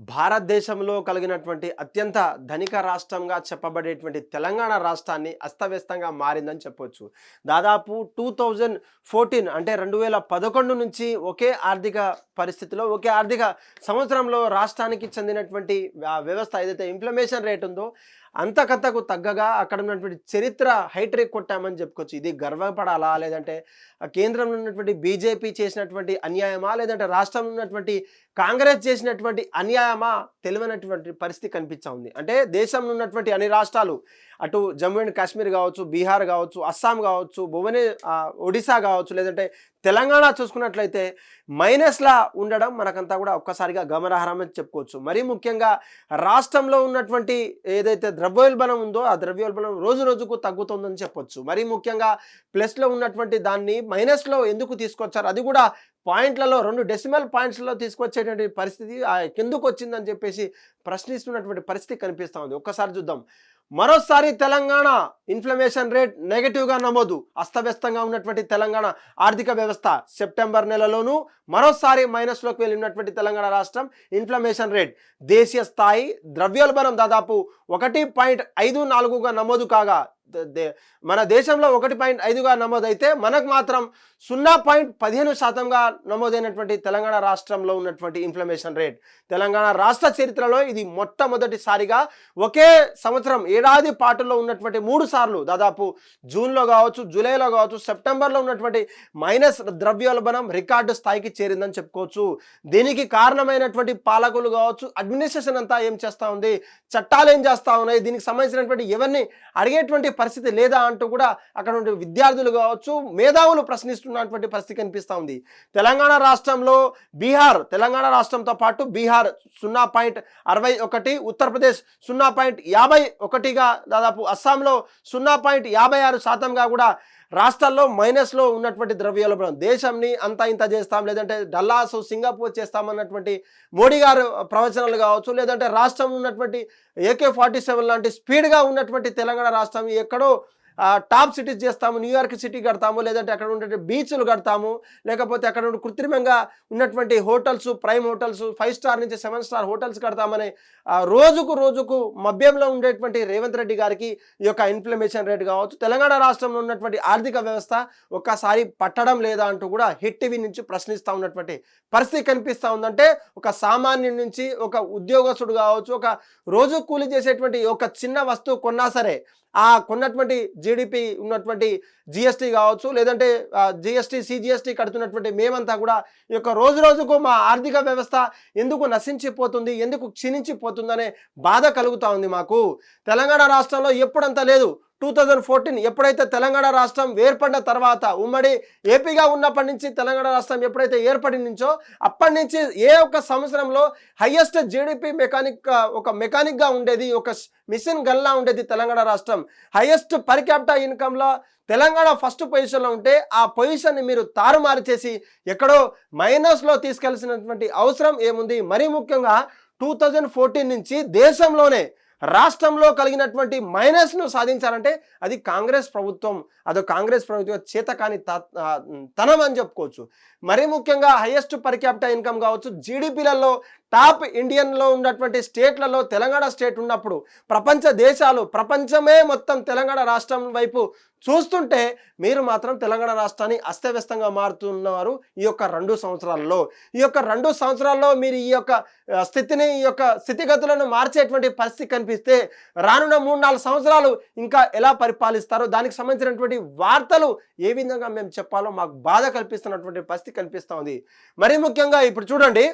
భారతదేశంలో కలిగినటువంటి అత్యంత ధనిక రాష్ట్రంగా చెప్పబడేటువంటి తెలంగాణ రాష్ట్రాన్ని అస్తవ్యస్తంగా మారిందని చెప్పొచ్చు. దాదాపు టూ థౌజండ్ ఫోర్టీన్ అంటే రెండు వేల పదకొండు నుంచి ఒకే ఆర్థిక పరిస్థితిలో ఒకే ఆర్థిక సంవత్సరంలో రాష్ట్రానికి చెందినటువంటి వ్యవస్థ ఏదైతే ఇన్ఫ్లమేషన్ రేట్ ఉందో అంతకంతకు తగ్గగా అక్కడ ఉన్నటువంటి చరిత్ర హైట్రేక్ కొట్టామని చెప్పుకోవచ్చు. ఇది గర్వపడాలా? లేదంటే కేంద్రంలో ఉన్నటువంటి బీజేపీ చేసినటువంటి అన్యాయమా? లేదంటే రాష్ట్రంలో ఉన్నటువంటి కాంగ్రెస్ చేసినటువంటి అన్యాయమా? తెలియనటువంటి పరిస్థితి కనిపిస్తూ ఉంది. అంటే దేశంలో ఉన్నటువంటి అన్ని రాష్ట్రాలు అటు జమ్మూ అండ్ కాశ్మీర్ కావచ్చు బీహార్ కావచ్చు అస్సాం కావచ్చు భువనే ఒడిశా కావచ్చు లేదంటే తెలంగాణ చూసుకున్నట్లయితే మైనస్లా ఉండడం మనకంతా కూడా ఒక్కసారిగా గమనార్హమని చెప్పుకోవచ్చు. మరీ ముఖ్యంగా రాష్ట్రంలో ఉన్నటువంటి ఏదైతే ద్రవ్యోల్బణం ఉందో ఆ ద్రవ్యోల్బణం రోజు రోజుకు తగ్గుతుందని చెప్పొచ్చు. మరీ ముఖ్యంగా ప్లస్లో ఉన్నటువంటి దాన్ని మైనస్లో ఎందుకు తీసుకొచ్చారు? అది కూడా పాయింట్లలో రెండు డెసిమల్ పాయింట్స్లో తీసుకొచ్చేటువంటి పరిస్థితి కిందకు వచ్చిందని చెప్పేసి ప్రశ్నిస్తున్నటువంటి పరిస్థితి కనిపిస్తూ ఉంది. ఒక్కసారి చూద్దాం. మరోసారి తెలంగాణ ఇన్ఫ్లమేషన్ రేట్ నెగటివ్గా నమోదు. అస్తవ్యస్తంగా ఉన్నటువంటి తెలంగాణ ఆర్థిక వ్యవస్థ సెప్టెంబర్ నెలలోనూ మరోసారి మైనస్లోకి వెళ్ళినటువంటి తెలంగాణ రాష్ట్రం ఇన్ఫ్లమేషన్ రేట్ దేశీయ స్థాయి ద్రవ్యోల్బణం దాదాపు ఒకటి పాయింట్ ఐదు నాలుగుగా నమోదు కాగా మన దేశంలో ఒకటి పాయింట్ ఐదుగా నమోదైతే మనకు మాత్రం సున్నా పాయింట్ పదిహేను శాతంగా నమోదైనటువంటి తెలంగాణ రాష్ట్రంలో ఉన్నటువంటి ఇన్ఫ్లమేషన్ రేట్ తెలంగాణ రాష్ట్ర చరిత్రలో ఇది మొట్టమొదటిసారిగా ఒకే సంవత్సరం ఏడాది పాటులో ఉన్నటువంటి మూడు సార్లు. దాదాపు జూన్లో కావచ్చు జూలైలో కావచ్చు సెప్టెంబర్లో ఉన్నటువంటి మైనస్ ద్రవ్యోల్బణం రికార్డు స్థాయికి చేరిందని చెప్పుకోవచ్చు. దీనికి కారణమైనటువంటి పాలకులు కావచ్చు అడ్మినిస్ట్రేషన్ అంతా ఏం చేస్తూ ఉంది? చట్టాలు ఏం చేస్తూ ఉన్నాయి? దీనికి సంబంధించినటువంటి ఎవరిని అడిగేటువంటి పరిస్థితి లేదా అంటూ కూడా అక్కడ ఉండే విద్యార్థులు కావచ్చు మేధావులు ప్రశ్నిస్తున్నటువంటి పరిస్థితి కనిపిస్తూ ఉంది. తెలంగాణ రాష్ట్రంలో బీహార్ తెలంగాణ రాష్ట్రంతో పాటు బీహార్ సున్నా పాయింట్ అరవై ఒకటి ఉత్తరప్రదేశ్ సున్నా పాయింట్ యాభై ఒకటిగా దాదాపు అస్సాంలో సున్నా పాయింట్ యాభై ఆరు శాతంగా కూడా రాష్ట్రాల్లో మైనస్లో ఉన్నటువంటి ద్రవ్యోల్బణం దేశంని అంత ఇంత చేస్తాం లేదంటే డల్లాస్ సింగపూర్ చేస్తామన్నటువంటి మోడీ గారు ప్రవచనాలు కావచ్చు లేదంటే రాష్ట్రం ఉన్నటువంటి ఏకే ఫార్టీ సెవెన్ లాంటి స్పీడ్గా ఉన్నటువంటి తెలంగాణ రాష్ట్రం ఎక్కడో టాప్ సిటీస్ చేస్తాము న్యూయార్క్ సిటీ కడతాము లేదంటే అక్కడ ఉండే బీచ్లు కడతాము లేకపోతే అక్కడ ఉండే కృత్రిమంగా ఉన్నటువంటి hotels prime hotels five star నుంచి సెవెన్ స్టార్ హోటల్స్ కడతామని రోజుకు రోజుకు మభ్యంలో ఉండేటువంటి రేవంత్ రెడ్డి గారికి ఈ యొక్క ఇన్ఫ్లమేషన్ రేట్ కావచ్చు. తెలంగాణ రాష్ట్రంలో ఉన్నటువంటి ఆర్థిక వ్యవస్థ ఒక్కసారి పట్టడం లేదా అంటూ కూడా హిట్ టీవీ నుంచి ప్రశ్నిస్తూ ఉన్నటువంటి పరిస్థితి కనిపిస్తూ ఉందంటే ఒక సామాన్యుడి నుంచి ఒక ఉద్యోగస్తుడు కావచ్చు ఒక రోజు కూలి చేసేటువంటి ఒక చిన్న వస్తువు కొన్నా సరే ఆ కొన్నటువంటి జీడిపి ఉన్నటువంటి జిఎస్టీ కావచ్చు లేదంటే జిఎస్టీ సిజిఎస్టీ కడుతున్నటువంటి మేమంతా కూడా ఈ యొక్క రోజు రోజుకు మా ఆర్థిక వ్యవస్థ ఎందుకు నశించిపోతుంది ఎందుకు క్షీణించిపోతుందనే బాధ కలుగుతూ ఉంది మాకు. తెలంగాణ రాష్ట్రంలో ఎప్పుడంతా లేదు. టూ థౌజండ్ ఫోర్టీన్ ఎప్పుడైతే తెలంగాణ రాష్ట్రం ఏర్పడిన తర్వాత ఉమ్మడి ఏపీగా ఉన్నప్పటి నుంచి తెలంగాణ రాష్ట్రం ఎప్పుడైతే ఏర్పడి నుంచో అప్పటి నుంచి ఏ ఒక్క సంవత్సరంలో హయ్యెస్ట్ జీడిపి మెకానిక్ ఒక మెకానిక్గా ఉండేది ఒక మిషన్ గన్లా ఉండేది తెలంగాణ రాష్ట్రం. హయ్యెస్ట్ పర్ క్యాపిటల్ ఇన్కమ్లో తెలంగాణ ఫస్ట్ పొజిషన్లో ఉంటే ఆ పొజిషన్ని మీరు తారుమారు చేసి ఎక్కడో మైనస్లో తీసుకెళ్ళాల్సినటువంటి అవసరం ఏముంది? మరీ ముఖ్యంగా టూ థౌజండ్ ఫోర్టీన్ నుంచి దేశంలోనే రాష్ట్రంలో కలిగినటువంటి మైనస్ను సాధించారంటే అది కాంగ్రెస్ ప్రభుత్వం అదో కాంగ్రెస్ ప్రభుత్వం చేతకాని త- తనం అని చెప్పుకోవచ్చు. మరీ ముఖ్యంగా హైయెస్ట్ పర్ క్యాపిటల్ ఇన్కమ్ కావచ్చు జీడిపిలలో టాప్ ఇండియన్లో ఉన్నటువంటి స్టేట్లలో తెలంగాణ స్టేట్ ఉన్నప్పుడు ప్రపంచ దేశాలు ప్రపంచమే మొత్తం తెలంగాణ రాష్ట్రం వైపు చూస్తుంటే మీరు మాత్రం తెలంగాణ రాష్ట్రాన్ని అస్తవ్యస్తంగా మారుతున్నారు ఈ యొక్క రెండు సంవత్సరాల్లో. ఈ యొక్క రెండు సంవత్సరాల్లో మీరు ఈ యొక్క స్థితిని ఈ యొక్క స్థితిగతులను మార్చేటువంటి పరిస్థితి కనిపిస్తే రానున్న మూడు నాలుగు సంవత్సరాలు ఇంకా ఎలా పరిపాలిస్తారో దానికి సంబంధించినటువంటి వార్తలు ఏ విధంగా మేము చెప్పాలో మాకు బాధ కల్పిస్తున్నటువంటి పరిస్థితి కనిపిస్తూ ఉంది. మరీ ముఖ్యంగా ఇప్పుడు చూడండి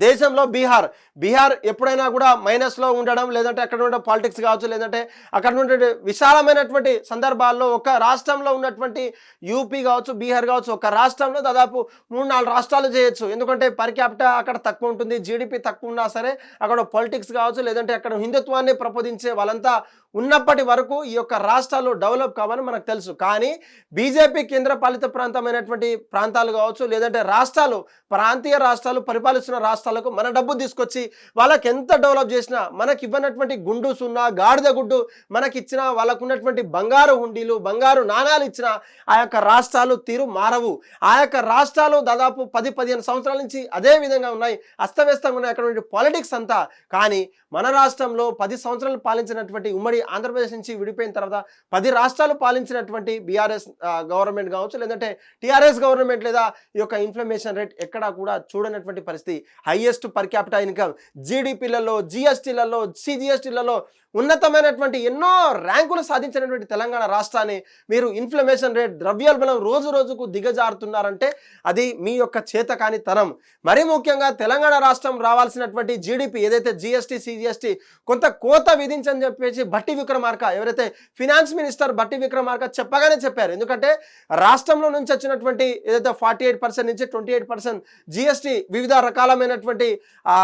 దేశంలో బీహార్ బీహార్ ఎప్పుడైనా కూడా మైనస్లో ఉండడం లేదంటే అక్కడ ఉండే పాలిటిక్స్ కావచ్చు లేదంటే అక్కడ ఉండే విశాలమైనటువంటి సందర్భాల్లో ఒక రాష్ట్రంలో ఉన్నటువంటి యూపీ కావచ్చు బీహార్ కావచ్చు ఒక రాష్ట్రంలో దాదాపు మూడు నాలుగు రాష్ట్రాలు చేయొచ్చు. ఎందుకంటే పర్ క్యాపిటా అక్కడ తక్కువ ఉంటుంది జీడిపి తక్కువ ఉన్నా సరే అక్కడ పొలిటిక్స్ కావచ్చు లేదంటే అక్కడ హిందుత్వాన్ని ప్రపోదించే వాళ్ళంతా ఉన్నప్పటి వరకు ఈ యొక్క రాష్ట్రాలు డెవలప్ కావని మనకు తెలుసు. కానీ బీజేపీ కేంద్ర పాలిత ప్రాంతమైనటువంటి ప్రాంతాలు కావచ్చు లేదంటే రాష్ట్రాలు ప్రాంతీయ రాష్ట్రాలు పరిపాలిస్తున్న రాష్ట్రాలు రాష్ట్రాలకు మన డబ్బు తీసుకొచ్చి వాళ్ళకి ఎంత డెవలప్ చేసినా మనకి ఇవ్వనటువంటి గుండు సున్నా గాడిద గుడ్డు మనకి ఇచ్చిన వాళ్ళకు ఉన్నటువంటి బంగారు హుండీలు బంగారు నాణాలు ఇచ్చిన ఆ యొక్క రాష్ట్రాలు తీరు మారవు. ఆ యొక్క రాష్ట్రాలు దాదాపు పది పదిహేను సంవత్సరాల నుంచి అదే విధంగా ఉన్నాయి. అస్తవ్యస్తంగా ఉన్నాయి అక్కడ పాలిటిక్స్ అంతా. కానీ మన రాష్ట్రంలో పది సంవత్సరాలు పాలించినటువంటి ఉమ్మడి ఆంధ్రప్రదేశ్ నుంచి విడిపోయిన తర్వాత పది రాష్ట్రాలు పాలించినటువంటి బీఆర్ఎస్ గవర్నమెంట్ కావచ్చు లేదంటే టీఆర్ఎస్ గవర్నమెంట్ లేదా ఈ యొక్క ఇన్ఫ్లమేషన్ రేట్ ఎక్కడా కూడా చూడనటువంటి పరిస్థితి. Highest per capital income. జీడిపిలలో జిఎస్టీలలో సిజిఎస్టీలలో ఉన్నతమైనటువంటి ఎన్నో ర్యాంకులు సాధించినటువంటి తెలంగాణ రాష్ట్రాన్ని మీరు ఇన్ఫ్లమేషన్ రేట్ ద్రవ్యోల్బణం రోజు రోజుకు దిగజారుతున్నారంటే అది మీ యొక్క చేతకాని తనం మరీ ముఖ్యంగా తెలంగాణ రాష్ట్రం రావాల్సినటువంటి జీడిపి ఏదైతే జిఎస్టీ సిజిఎస్టీ కొంత కోత విధించని చెప్పేసి భట్టి విక్రమార్క ఎవరైతే ఫినాన్స్ మినిస్టర్ భట్టి విక్రమార్క చెప్పగానే చెప్పారు. ఎందుకంటే రాష్ట్రంలో నుంచి వచ్చినటువంటి ఏదైతే ఫార్టీ ఎయిట్ పర్సెంట్ నుంచి ట్వంటీ ఎయిట్ పర్సెంట్ జిఎస్టీ వివిధ రకాలమైన రకాలమైనటువంటి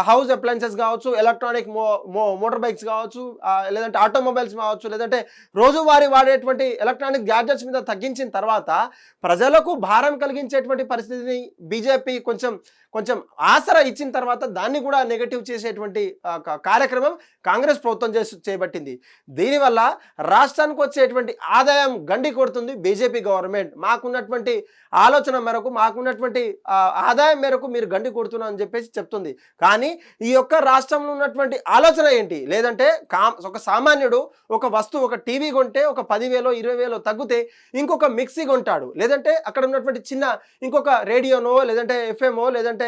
హౌస్ అప్లయన్సెస్ కావచ్చు ఎలక్ట్రానిక్ మో మోటార్ బైక్స్ కావచ్చు లేదంటే ఆటోమొబైల్స్ కావచ్చు లేదంటే రోజువారీ వాడేటువంటి ఎలక్ట్రానిక్ గ్యాడ్జెట్స్ మీద తగ్గించిన తర్వాత ప్రజలకు భారం కలిగించేటువంటి పరిస్థితిని బీజేపీ కొంచెం కొంచెం ఆసరా ఇచ్చిన తర్వాత దాన్ని కూడా నెగటివ్ చేసేటువంటి కార్యక్రమం కాంగ్రెస్ ప్రభుత్వం చేసి చేపట్టింది. దీనివల్ల రాష్ట్రానికి వచ్చేటువంటి ఆదాయం గండి కొడుతుంది బీజేపీ గవర్నమెంట్. మాకున్నటువంటి ఆలోచన మేరకు మాకున్నటువంటి ఆదాయం మేరకు మీరు గండి కొడుతున్నా అని చెప్పేసి చెప్తుంది. కానీ ఈ యొక్క రాష్ట్రంలో ఉన్నటువంటి ఆలోచన ఏంటి? లేదంటే కా ఒక సామాన్యుడు ఒక వస్తువు ఒక టీవీ కొంటే ఒక పదివేలో ఇరవై వేలో తగ్గితే ఇంకొక మిక్సీ కొంటాడు. లేదంటే అక్కడ ఉన్నటువంటి చిన్న ఇంకొక రేడియోనో లేదంటే ఎఫ్ఎంఓ లేదంటే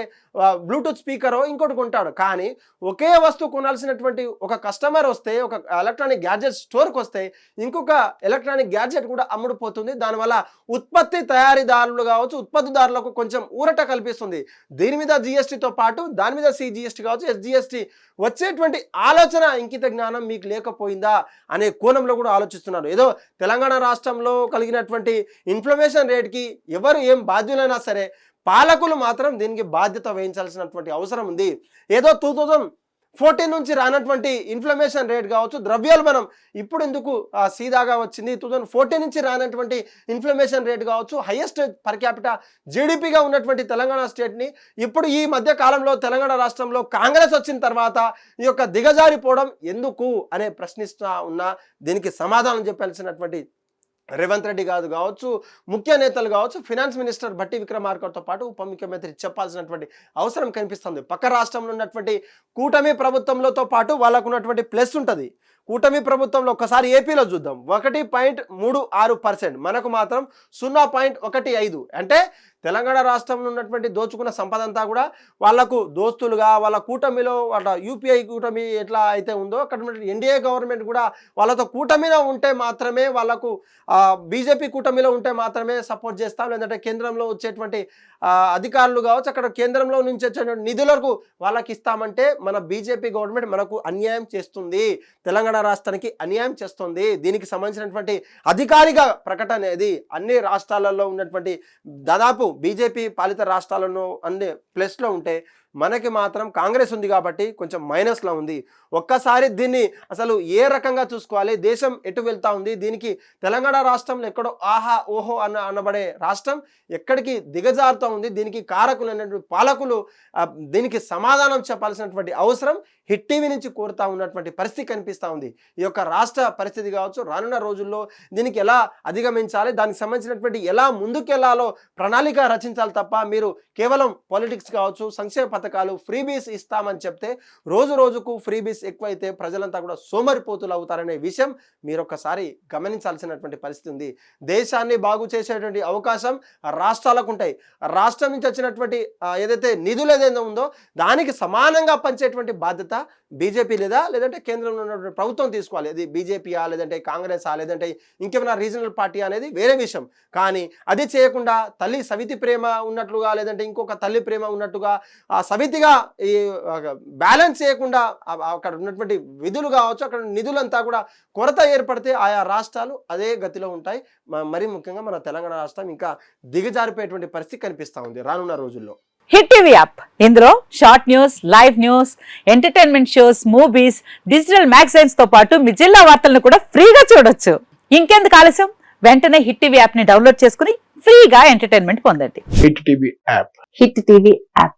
బ్లూటూత్ స్పీకరో ఇంకోటి కొంటాడు. కానీ ఒకే వస్తువు కొనాల్సినటువంటి ఒక కస్టమర్ వస్తే ఒక ఎలక్ట్రానిక్ గ్యాడ్జెట్ స్టోర్కి వస్తే ఇంకొక ఎలక్ట్రానిక్ గ్యాడ్జెట్ కూడా అమ్ముడుపోతుంది. దానివల్ల ఉత్పత్తి తయారీదారులు కావచ్చు ఉత్పత్తిదారులకు కొంచెం ఊరట కల్పిస్తుంది. దీని మీద జిఎస్టీతో పాటు దాని మీద సిజిఎస్టీ కావచ్చు ఎస్జిఎస్టీ వచ్చేటువంటి ఆలోచన ఇంకిత జ్ఞానం మీకు లేకపోయిందా అనే కోణంలో కూడా ఆలోచిస్తున్నారు. ఏదో తెలంగాణ రాష్ట్రంలో కలిగినటువంటి ఇన్ఫ్లమేషన్ రేట్కి ఎవరు ఏం బాధ్యులైనా సరే పాలకులు మాత్రం దీనికి బాధ్యత వహించాల్సినటువంటి అవసరం ఉంది. ఏదో టూ థౌజండ్ ఫోర్టీన్ నుంచి రానటువంటి ఇన్ఫ్లమేషన్ రేట్ కావచ్చు ద్రవ్యోల్బణం ఇప్పుడు ఎందుకు సీదాగా వచ్చింది? టూ థౌజండ్ ఫోర్టీన్ నుంచి రానటువంటి ఇన్ఫ్లమేషన్ రేట్ కావచ్చు హైయెస్ట్ పర్ క్యాపిటల్ జీడిపిగా ఉన్నటువంటి తెలంగాణ స్టేట్ని ఇప్పుడు ఈ మధ్య కాలంలో తెలంగాణ రాష్ట్రంలో కాంగ్రెస్ వచ్చిన తర్వాత ఈ యొక్క దిగజారిపోవడం ఎందుకు అనే ప్రశ్నిస్తా ఉన్నా దీనికి సమాధానం చెప్పాల్సినటువంటి రేవంత్ రెడ్డి కాదు కావచ్చు ముఖ్య నేతలు కావచ్చు ఫినాన్స్ మినిస్టర్ భట్టి విక్రమార్కర్తో పాటు ఉప ముఖ్యమంత్రి చెప్పాల్సినటువంటి అవసరం కనిపిస్తుంది. పక్క రాష్ట్రంలో ఉన్నటువంటి కూటమి ప్రభుత్వంలోతో పాటు వాళ్ళకు ఉన్నటువంటి ప్లస్ ఉంటుంది. కూటమి ప్రభుత్వంలో ఒకసారి ఏపీలో చూద్దాం. ఒకటి పాయింట్ మూడు ఆరు పర్సెంట్. మనకు మాత్రం సున్నా పాయింట్ ఒకటి ఐదు. అంటే తెలంగాణ రాష్ట్రంలో ఉన్నటువంటి దోచుకున్న సంపద అంతా కూడా వాళ్ళకు దోస్తులుగా వాళ్ళ కూటమిలో వాళ్ళ యూపీఐ కూటమి ఎట్లా అయితే ఉందో అక్కడ ఎన్డీఏ గవర్నమెంట్ కూడా వాళ్ళతో కూటమిలో ఉంటే మాత్రమే వాళ్ళకు బీజేపీ కూటమిలో ఉంటే మాత్రమే సపోర్ట్ చేస్తాం లేదంటే కేంద్రంలో వచ్చేటువంటి అధికారులు కావచ్చు అక్కడ కేంద్రంలో నుంచి వచ్చేటువంటి నిధులకు వాళ్ళకి ఇస్తామంటే మన బీజేపీ గవర్నమెంట్ మనకు అన్యాయం చేస్తుంది. తెలంగాణ రాష్ట్రానికి అన్యాయం చేస్తుంది. దీనికి సంబంధించినటువంటి అధికారిక ప్రకటన అనేది అన్ని రాష్ట్రాలలో ఉన్నటువంటి దాదాపు బీజేపీ పాలిత రాష్ట్రాలను అన్ని ప్లస్లో ఉంటే మనకి మాత్రం కాంగ్రెస్ ఉంది కాబట్టి కొంచెం మైనస్లో ఉంది. ఒక్కసారి దీన్ని అసలు ఏ రకంగా చూసుకోవాలి? దేశం ఎటు వెళ్తా ఉంది? దీనికి తెలంగాణ రాష్ట్రంలో ఎక్కడో ఆహా ఓహో అన్న అనబడే రాష్ట్రం ఎక్కడికి దిగజారుతూ ఉంది? దీనికి కారకులైనటువంటి పాలకులు దీనికి సమాధానం చెప్పాల్సినటువంటి అవసరం హిట్ టీవీ నుంచి కోరుతా ఉన్నటువంటి పరిస్థితి కనిపిస్తూ ఉంది. ఈ యొక్క రాష్ట్ర పరిస్థితి కావచ్చు రానున్న రోజుల్లో దీనికి ఎలా అధిగమించాలి? దానికి సంబంధించినటువంటి ఎలా ముందుకెళ్ళాలో ప్రణాళిక రచించాలి తప్ప మీరు కేవలం పాలిటిక్స్ కావచ్చు సంక్షేమ పథకాలు ఫ్రీబీస్ ఇస్తామని చెప్తే రోజు రోజుకు ఫ్రీబీస్ ఎక్కువైతే ప్రజలంతా కూడా సోమరిపోతులు అవుతారనే విషయం మీరు ఒకసారి గమనించాల్సినటువంటి పరిస్థితి ఉంది. దేశాన్ని బాగు చేసేటువంటి అవకాశం రాష్ట్రాలకు ఉంటాయి రాష్ట్రం నుంచి వచ్చినటువంటి ఏదైతే నిధులు ఏదైతే ఉందో దానికి సమానంగా పంచేటువంటి బాధ్యత బీజేపీ లేదా లేదంటే కేంద్రంలో ఉన్నటువంటి ప్రభుత్వం తీసుకోవాలి. అది బీజేపీయా లేదంటే కాంగ్రెసా లేదంటే ఇంకేమైనా రీజనల్ పార్టీ అనేది వేరే విషయం. కానీ అది చేయకుండా తల్లి సవితి ప్రేమ ఉన్నట్లుగా లేదంటే ఇంకొక తల్లి ప్రేమ ఉన్నట్టుగా ఆ సవితిగా ఈ బ్యాలెన్స్ చేయకుండా అక్కడ ఉన్నటువంటి విధులు కావచ్చు అక్కడ నిధులంతా కూడా కొరత ఏర్పడితే ఆయా రాష్ట్రాలు అదే గతిలో ఉంటాయి. మరీ ముఖ్యంగా మన తెలంగాణ రాష్ట్రం ఇంకా దిగజారిపోయేటువంటి పరిస్థితి కనిపిస్తూ ఉంది రానున్న రోజుల్లో. Hit TV app. ఇందులో short news live news entertainment shows movies digital మ్యాగజైన్స్తో పాటు మీ జిల్లా వార్తలను కూడా ఫ్రీగా చూడొచ్చు. ఇంకెందుకు ఆలస్యం? వెంటనే హిట్ టీవీ యాప్ని డౌన్లోడ్ చేసుకుని ఫ్రీగా ఎంటర్టైన్మెంట్ పొందండి. Hit TV app. Hit TV app.